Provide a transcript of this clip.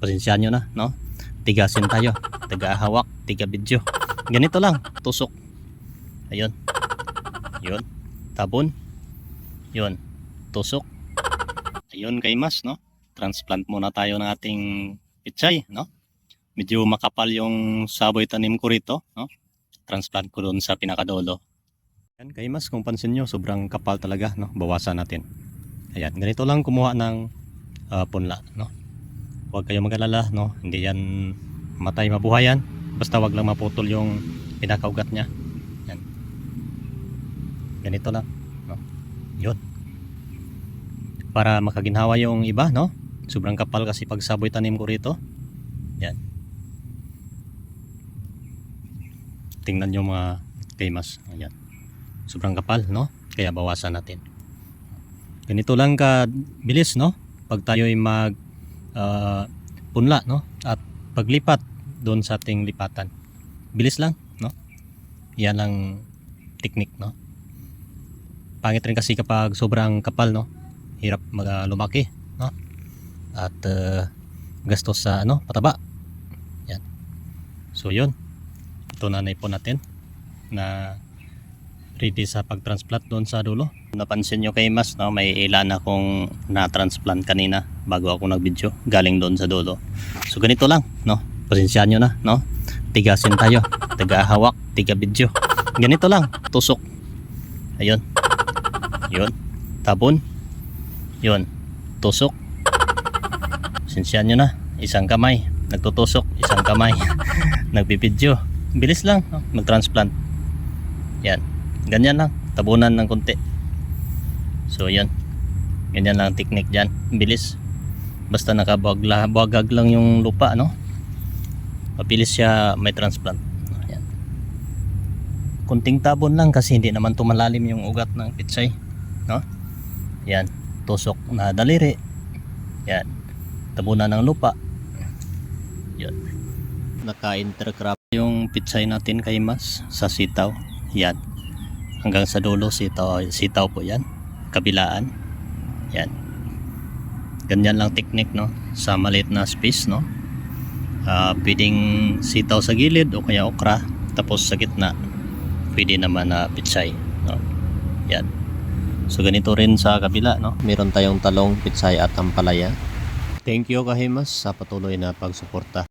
pasensyahan nyo na, no? Tigasin tayo. Tiga hawak, tiga video. Ganito lang, tusok. Ayun. Yun. Tabon. Yun. Tusok. Ayun kay Mas, no? Transplant muna tayo ng ating pichay, no? Medyo makapal yung saboy tanim ko rito, no? Transplant ko doon sa pinakadolo. Yan kay Mas, kung pansin nyo, sobrang kapal talaga, no? Bawasan natin. Ayan, ganito lang kumuha ng ah, punla, no? Huwag kayong mag-alala, no? Hindi yan matay mabuhayan. Basta wag lang maputol yung pinakaugat niya. Yan. Ganito lang, no? Yun. Para makaginhawa yung iba, no? Sobrang kapal kasi pag saboy tanim ko rito. Yan. Tingnan nyo mga kaymas. Ayan. Sobrang kapal, no? Kaya bawasan natin. Ganito lang ka bilis, no? Pag tayo ay mag ah, punla, no? At paglipat doon sa ating lipatan. Bilis lang, no? Yan ang technique, no? Pangit rin kasi kapag sobrang kapal, no? Hirap mag ah, no? At ah, gastos sa ano, pataba. Yan. So, yun. Ito na po natin na ready sa pag-transplant doon sa dulo. Napansin nyo kay Mas, no, may ilan akong na-transplant kanina bago ako nag-video galing doon sa dulo. So ganito lang, no? Pasensyahan nyo na, no? Tigasin tayo, tiga hawak, tiga video. Ganito lang, tusok. Ayun. Yun. Tabon. Yun. Tusok. Pasensyahan nyo na, isang kamay, nagtutusok, isang kamay, nagbibidyo. Bilis lang, no? mag-transplant. Yan. Ganyan lang. Tabunan ng konti. So, yan. Ganyan lang ang technique dyan. Bilis. Basta nakabuwagag lang yung lupa, no? Mabilis siya may transplant. Yan. Kunting tabon lang kasi hindi naman tumalalim yung ugat ng pitsay. No? Yan. Tusok na daliri. Yan. Tabunan ng lupa. Yan. Naka-intercrop yung pitsay natin kay Mas sa sitaw. Yan hanggang sa dulo sitaw, sitaw po yan. Kabilaan. Yan. Ganyan lang technique no? Sa maliit na space no? Ah, pwedeng sitaw sa gilid o kaya okra. Tapos sa gitna pwede naman na pitsay no? Yan. So ganito rin sa kabila no? Meron tayong talong pitsay at ampalaya. Thank you kahimas sa patuloy na pagsuporta